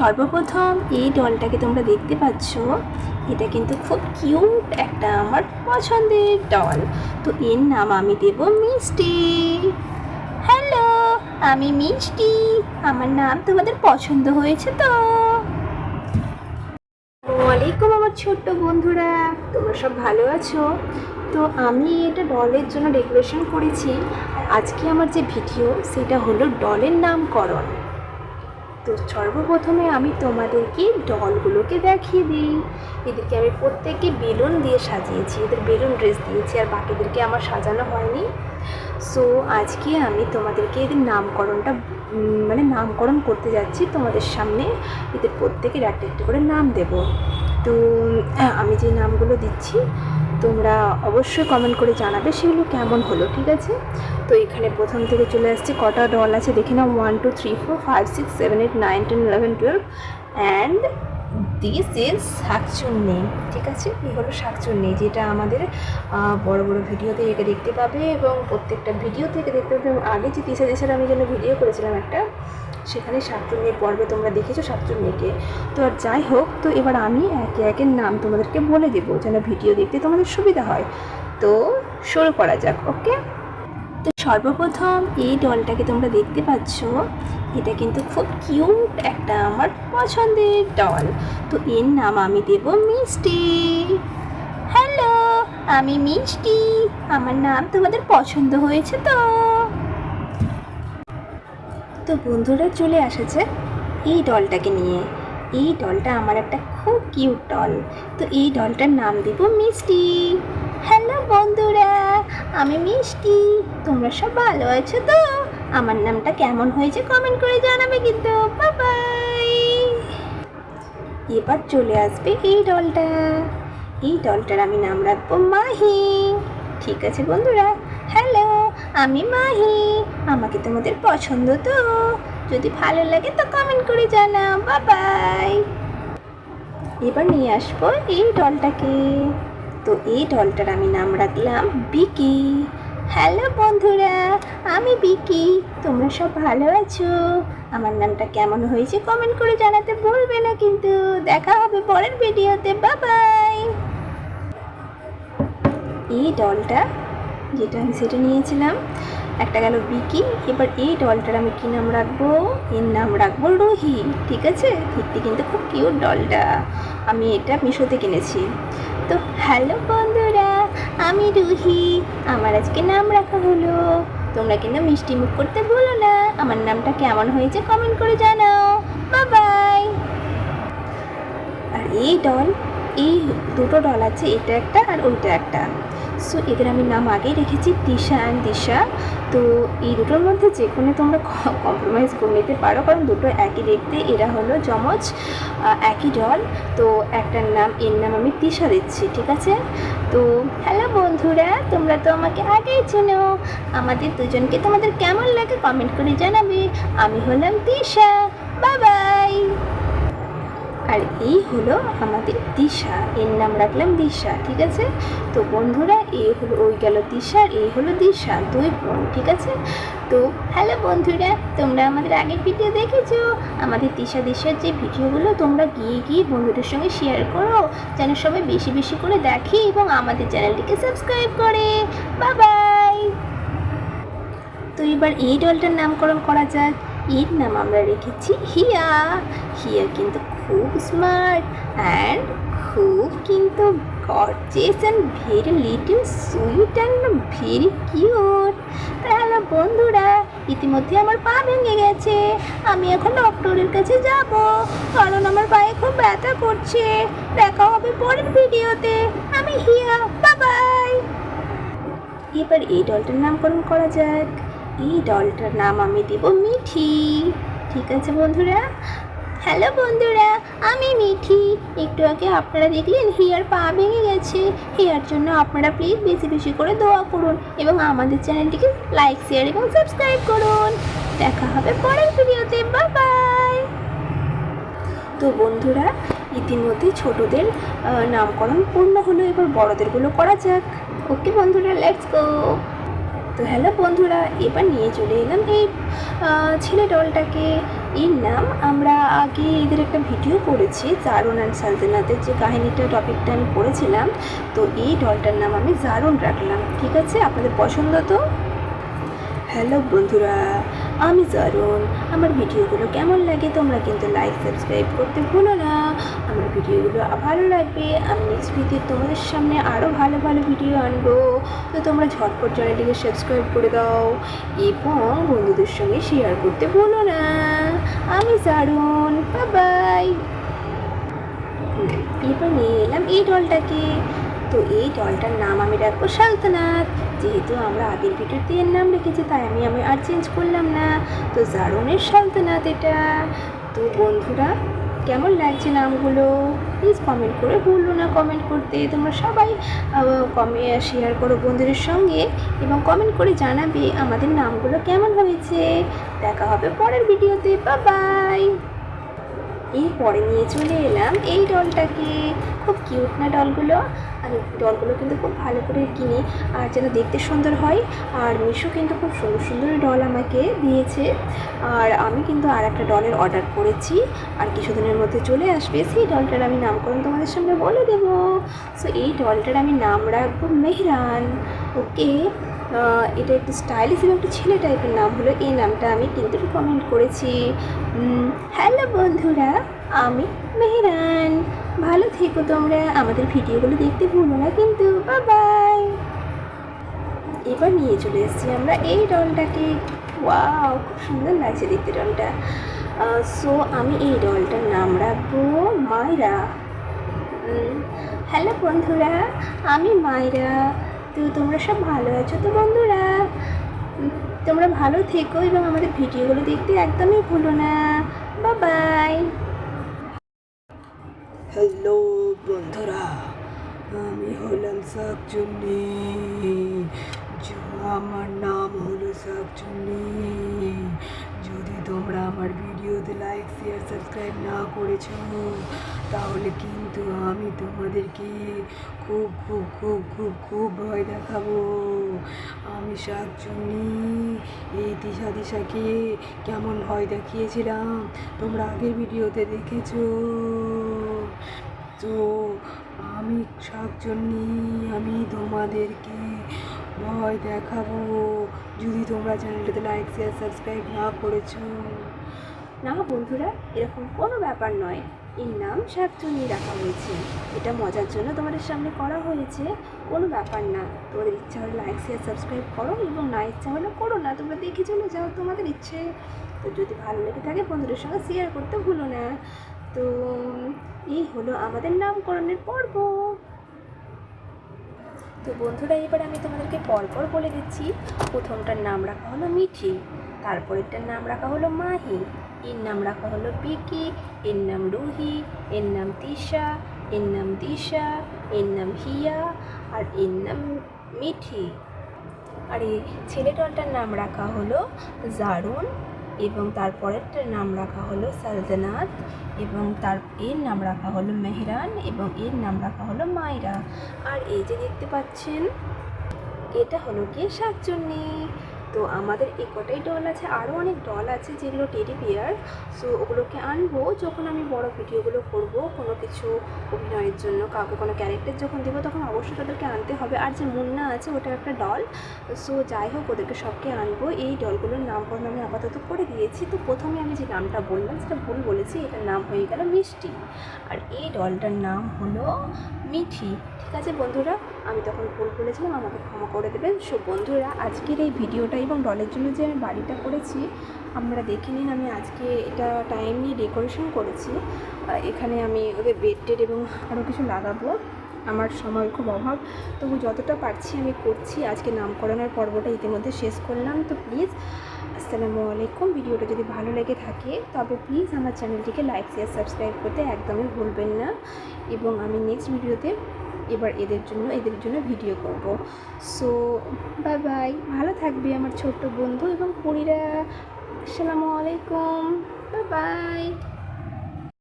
সর্বপ্রথম এই ডলটাকে তোমরা দেখতে পাচ্ছ, এটা কিন্তু খুব কিউট একটা আমার পছন্দের ডল। তো এর নাম আমি দেব মিষ্টি। হ্যালো, আমি মিষ্টি। আমার নাম তোমাদের পছন্দ হয়েছে তো? ওয়ালাইকুম আমার ছোট্ট বন্ধুরা, তোমরা সব ভালো আছো? তো আমি এটা ডলের জন্য ডেকোরেশন করেছি। আজকে আমার যে ভিডিও, সেটা হলো ডলের নামকরণ। তো সর্বপ্রথমে আমি তোমাদেরকে ডলগুলোকে দেখিয়ে দিই। এদেরকে আমি প্রত্যেককে বেলুন দিয়ে সাজিয়েছি, এদের বেলুন ড্রেস দিয়েছি আর বাকিদেরকে আমার সাজানো হয়নি। সো আজকে আমি তোমাদেরকে এদের নামকরণটা মানে নামকরণ করতে যাচ্ছি তোমাদের সামনে। এদের প্রত্যেকের একটা একটা করে নাম দেব। তো আমি যে নামগুলো দিচ্ছি তোমরা অবশ্যই কমেন্ট করে জানাবে সেগুলো কেমন হলো, ঠিক আছে? তো এখানে প্রথম থেকে চলে আসছে, কটা ডল আছে দেখে নাও one two three four five six seven eight nine ten eleven twelve and this is শাকচুন্নি, ঠিক আছে? এই হলো শাকচুন্নি, যেটা আমাদের বড় বড় ভিডিওতে একে দেখতে পাবে এবং প্রত্যেকটা ভিডিও থেকে দেখতে পাবে। আগে যে দিশা দেশের আমি যেন ভিডিও করেছিলাম একটা সেখানে শাকচুন্নির পর্বে তোমরা দেখেছ শাকচুন্নিকে তো আর যাই হোক, তো এবার আমি একে একে নাম তোমাদেরকে বলে দেবো, যেন ভিডিও দেখতে তোমাদের সুবিধা হয়। তো শুরু করা যাক, ওকে? তো সর্বপ্রথম এই ডলটাকে তোমরা দেখতে পাচ্ছ, এটা কিন্তু খুব কিউট একটা আমার পছন্দের ডল তো এর নাম আমি দেব মিষ্টি। হ্যালো আমি মিষ্টি। আমার নাম তোমাদের পছন্দ হয়েছে তো? তো বন্ধুরা চলে এসেছে এই ডলটাকে নিয়ে। এই ডলটা আমার একটা খুব কিউট ডল। তো এই ডলটার নাম দিব মিষ্টি। হ্যালো বন্ধুরা, আমি মিষ্টি। তোমরা সব ভালো আছো তো? আমার নামটা কেমন হয়েছে কমেন্ট করে জানাবে কিন্তু। বাবাই এবার চলে আসবে এই ডলটা। এই ডলটার আমি নাম রাখব মাহি। ঠিক আছে বন্ধুরা? আমি মাহি, আমাকে তোমাদের পছন্দ তো। যদি ভালো লাগে তো কমেন্ট করে জানাও। বাই এবার নিয়ে আসব এই ডলটাকে। তো এই ডলটার আমি নাম রাখলাম বিকি। হ্যালো বন্ধুরা, আমি বিকি। তোমরা সব ভালো আছো? আমার নামটা কেমন হয়েছে কমেন্ট করে জানাতে ভুলবে না কিন্তু। দেখা হবে পরের ভিডিওতে বাই এই ডলটা যেটা আমি সেটা নিয়েছিলাম। একটা গেল বিকি। এবার এই ডলটার আমি কী নাম রাখব? এর নাম রাখব রুহি। ঠিক আছে? দেখতে কিন্তু খুব কিউট ডলটা আমি এটা মিশোতে কিনেছি। তো হ্যালো বন্ধুরা, আমি রুহি। আমার আজকে নাম রাখা হলো। তোমরা কিন্তু মিষ্টি মুখ করতে ভুলো না। আমার নামটা কেমন হয়েছে কমেন্ট করে জানাও। বাই আর এই ডল এই দুটো ডল আছে, এটা একটা আর ওইটা একটা। সো এদের আমি নাম আগেই রেখেছি, তিশা অ্যান্ড দিশা। তো এই দুটোর মধ্যে যে কোনো তোমরা কম্প্রোমাইজ করে নিতে পারো, কারণ দুটো একই দেখতে, এরা হলো যমজ একই ডল তো একটার নাম, এর নাম আমি তিশা দিচ্ছি, ঠিক আছে? তো হ্যালো বন্ধুরা, তোমরা তো আমাকে আগেই চেনো। আমাদের দুজনকে তোমাদের কেমন লাগে কমেন্ট করে জানাবে। আমি হলাম তিশা। বাই। আর এই হলো আমাদের দিশা। এর নাম রাখলাম দিশা, ঠিক আছে? তো বন্ধুরা এই হলো, ওই গেল দিশা এই হলো দিশা, দুই বোন, ঠিক আছে? তো হ্যালো বন্ধুরা, তোমরা আমাদের আগের ভিডিও দেখেছ? আমাদের দিশা দিশার যে ভিডিওগুলো তোমরা গিয়ে গিয়ে বন্ধুদের সঙ্গে শেয়ার করো, যেন সবাই বেশি বেশি করে দেখে এবং আমাদের চ্যানেলটিকে সাবস্ক্রাইব করে। বাবাই তো এবার এই ডলটার নামকরণ করা যাক। এর নাম আমরা রেখেছি হিয়া। হিয়া কিন্তু খুব স্মার্ট অ্যান্ড খুব কিন্তু gorgeous and very little sweet and very cute তাহলে বন্ধুরা, ইতিমধ্যে আমার পা ভেঙে গেছে। আমি এখন ডক্টরের কাছে যাব, কারণ আমার পায়ে খুব ব্যথা করছে। দেখা হবে পরের ভিডিওতে। আমি হিয়া বাবাই এবার এই ডলটার নামকরণ করা যাক। এই ডলটার নাম আমি দিব মিঠি। ঠিক আছে বন্ধুরা? হ্যালো বন্ধুরা, আমি মিঠি। একটু আগে আপনারা দেখলেন হেয়ার পা ভেঙে গেছে। হেয়ার জন্য আপনারা প্লিজ বেশি বেশি করে দোয়া করুন এবং আমাদের চ্যানেলটিকে লাইক শেয়ার এবং সাবস্ক্রাইব করুন। দেখা হবে পরের ভিডিওতে। বাই তো বন্ধুরা, ইতিমধ্যে ছোটদের নামকরণ পূর্ণ হলো। এবার বড়দেরগুলো করা যাক। ওকে বন্ধুরা লেটস গো তো হ্যালো বন্ধুরা, এবার নিয়ে চলে এলাম এই ছেলে ডলটাকে। এর নাম আমরা আগে এদের একটা ভিডিও করেছি জারুন অ্যান্ড সালতেনাতের যে কাহিনীটা, টপিকটা আমি করেছিলাম। তো এই ডলটার নাম আমি জারুন রাখলাম, ঠিক আছে? আপনাদের পছন্দ তো? হ্যালো বন্ধুরা আমি জারুন আমার ভিডিওগুলো কেমন লাগে তোমরা কিন্তু লাইক সাবস্ক্রাইব করতে ভুলো না। আমার ভিডিওগুলো ভালো লাগবে, আমি নেক্সট ভিডিও তোমাদের সামনে আরও ভালো ভালো ভিডিও আনব। তো তোমরা ঝটপট চ্যানেলটিকে সাবস্ক্রাইব করে দাও। এবং বন্ধুদের সঙ্গে শেয়ার করতে ভুলো না। আমি জারুন বাবাই এবার নিয়ে এলাম এই ডলটাকে তো এই ডলটার নাম আমি রাখব সালতানাত। যেহেতু আমরা আগের ভিডিওতে এর নাম রেখেছি, তাই আমি আমি আর চেঞ্জ করলাম না। তো জারুনের সালতানাত এটা। তো বন্ধুরা, কেমন লাগছে নামগুলো? প্লিজ কমেন্ট করে ভুলো না। কমেন্ট করতে তোমরা সবাই কমে শেয়ার করো বন্ধুদের সঙ্গে এবং কমেন্ট করে জানাবে আমাদের নামগুলো কেমন হয়েছে। দেখা হবে পরের ভিডিওতে বাই এরপরে নিয়ে চলে এলাম এই ডলটাকে খুব কিউট না ডলগুলো আমি ডলগুলো কিন্তু খুব ভালো করে কিনি, আর যেন দেখতে সুন্দর হয়। আর মিশো কিন্তু খুব সুন্দর সুন্দর ডল আমাকে দিয়েছে। আর আমি কিন্তু আর একটা ডলের অর্ডার করেছি। আর কিছুদিনের মধ্যে চলে আসবে। সেই ডলটার আমি নামকরণ তোমাদের সামনে বলে দেবো। সো এই ডলটার আমি নাম রাখব মেহরান। ওকে এটা একটু স্টাইলিশ এবং একটু ছেলে টাইপের নাম হলো। এই নামটা আমি কিন্তু কমেন্ট করেছি। হ্যালো বন্ধুরা, আমি মেহরান। ভালো থেকো তোমরা। আমাদের ভিডিওগুলো দেখতে ভুলো না কিন্তু। বাই এবার নিয়ে চলে এসেছি আমরা এই ডলটাকে। ওয়াও খুব সুন্দর লাগছে দেখতে ডলটা। সো আমি এই ডলটার নাম রাখব মায়রা হ্যালো বন্ধুরা, আমি মায়রা তো তোমরা সব ভালো আছো তো বন্ধুরা? তোমরা ভালো থেকো এবং আমাদের ভিডিওগুলো দেখতে একদমই ভুলো না। বাই হ্যালো বন্ধুরা, আমি হলাম শাকচুন্নি। আমার নাম হলো শাকচুন্নি। যদি তোমরা আমার ভিডিওতে লাইক শেয়ার সাবস্ক্রাইব না করেছ, তাহলে কিন্তু আমি তোমাদেরকে খুব খুব খুব খুব খুব ভয় দেখাবো। আমি শাকচুন্নি, এই দিশা দিশাকে কেমন ভয় দেখিয়েছিলাম, তোমরা আগের ভিডিওতে দেখেছ। তো আমি শাকচুন্নি আমি তোমাদেরকে ভয় দেখাবো। যদি তোমরা চ্যানেলটাতে লাইক শেয়ার সাবস্ক্রাইব না করেছ। না বন্ধুরা, এরকম কোনো ব্যাপার নয়। এই নাম শাকচুন্নি রাখা হয়েছে। এটা মজার জন্য তোমাদের সামনে করা হয়েছে। কোনো ব্যাপার না। তোমাদের ইচ্ছা হলে লাইক শেয়ার সাবস্ক্রাইব করো এবং না ইচ্ছা হলে করো না। তোমরা দেখে চলে যাও তোমাদের ইচ্ছে। তো যদি ভালো লেগে থাকে বন্ধুদের সঙ্গে শেয়ার করতে ভুলো না। তো এই হলো আমাদের নামকরণের পর্ব। তো বন্ধুরা, এবার আমি তোমাদেরকে পরপর বলে দিচ্ছি। প্রথমটার নাম রাখা হলো মিঠি, তারপরেরটার নাম রাখা হলো মাহি, এর নাম রাখা হলো পিকি, এর নাম রুহি, এর নাম তিশা, এর নাম দিশা, এর নাম হিয়া, আর এর নাম মিঠি। আর এই ছেলে দলটার নাম রাখা হলো জারুন। এবং তার পরেরটার নাম রাখা হলো সালতানাত এবং তার এর নাম রাখা হলো মেহরান এবং এর নাম রাখা হলো মায়রা আর এই যে দেখতে পাচ্ছেন, এটা হলো গিয়ে শাকচুন্নি তো আমাদের এই কটাই ডল আছে, আরও অনেক ডল আছে যেগুলো টেডি বিয়ার সো ওগুলোকে আনব যখন আমি বড় ভিডিওগুলো করব, কোনো কিছু অভিনয়ের জন্য, কাউকে কোনো ক্যারেক্টার যখন দেবো তখন অবশ্যই তাদেরকে আনতে হবে। আর যে মুন্না আছে, ওটা একটা ডল সো যাই হোক, ওদেরকে সবকে আনব। এই ডলগুলোর নামকরণ আমি আপাতত করে দিয়েছি। তো প্রথমে আমি যে নামটা বললাম, সেটা ভুল বলেছি, এটার নাম হয়ে গেল মিষ্টি। আর এই ডলটার নাম হলো মিঠি। ঠিক আছে বন্ধুরা? আমি তখন ভুল বলেছিলাম, আমাকে ক্ষমা করে দেবেন। সো বন্ধুরা, আজকের এই ভিডিওটা এবং ডলের জন্য যে আমি বাড়িটা করেছি, আমরা দেখে নিন, আমি আজকে এটা টাইম নিয়ে ডেকোরেশন করেছি। এখানে আমি ওদের বেড টেড এবং আরও কিছু লাগাবো। আমার সময় খুব অভাব। তবু যতটা পারছি আমি করছি। আজকে নামকরণের পর্বটা ইতিমধ্যে শেষ করলাম। তো প্লিজ আসসালামু আলাইকুম। ভিডিওটা যদি ভালো লেগে থাকে, তবে প্লিজ আমার চ্যানেলটিকে লাইক শেয়ার সাবস্ক্রাইব করতে একদমই ভুলবেন না। এবং আমি নেক্সট ভিডিওতে এবার এদের জন্য এদের জন্য ভিডিও করব। সো বাই বাই ভালো থাকবে আমার ছোট্ট বন্ধু এবং পুরীরা। আসসালামু আলাইকুম। Bye bye